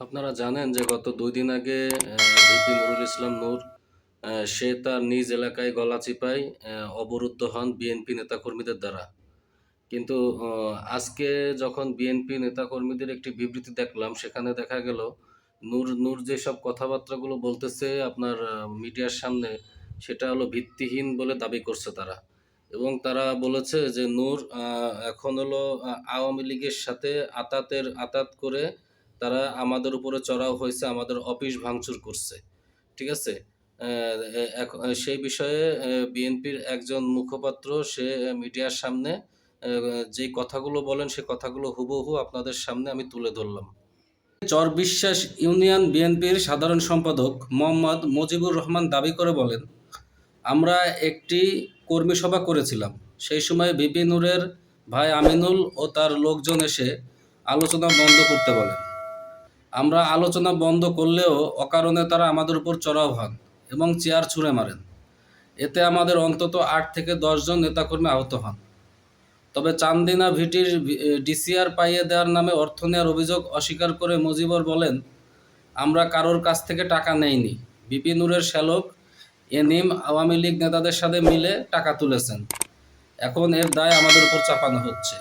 আপনারা জানেন যে গত দুই দিন আগে ভিপি নুরুল ইসলাম নূর সে তার নিজ এলাকায় গলা চিপায় অবরুদ্ধ হন বিএনপি নেতাকর্মীদের দ্বারা। কিন্তু আজকে যখন বিএনপি নেতাকর্মীদের একটি বিবৃতি দেখলাম, সেখানে দেখা গেল নূর নূর যেসব কথাবার্তাগুলো বলতেছে আপনার মিডিয়ার সামনে, সেটা হলো ভিত্তিহীন বলে দাবি করছে তারা। এবং তারা বলেছে যে নূর এখন হলো আওয়ামী লীগের সাথে আতাতের আতাত করে তারা আমাদের উপরে চড়াও হয়েছে, আমাদের অফিস ভাঙচুর করছে। ঠিক আছে? সেই বিষয়ে বিএনপির একজন মুখপাত্র, সে মিডিয়ার সামনে যে কথাগুলো বলেন, সে কথাগুলো হুবহু আপনাদের সামনে আমি তুলে ধরলাম। চর বিশ্বাস ইউনিয়ন বিএনপির সাধারণ সম্পাদক মোহাম্মদ মুজিবুর রহমান দাবি করে বলেন, আমরা একটি কর্মী সভা করেছিলাম। সেই সময় বিপি নূরের ভাই আমিনুল ও তার লোকজন এসে আলোচনা বন্ধ করতে বলেন। আমরা আলোচনা বন্ধ করলেও অকারণে তারা আমাদের উপর চড়াও হন এবং চেয়ার ছুঁড়ে মারেন। এতে আমাদের অন্তত আট থেকে দশজন নেতাকর্মী আহত হন। তবে চান্দিনা ভিটির ডিসিআর পাইয়ে দেওয়ার নামে অর্থ নেওয়ার অভিযোগ অস্বীকার করে মুজিবর বলেন, আমরা কারোর কাছ থেকে টাকা নেইনি। বিপিনুরের শ্যালক, এনিম, আওয়ামী লীগ নেতাদের সাথে মিলে টাকা তুলেছেন। এখন এর দায় আমাদের উপর চাপানো হচ্ছে।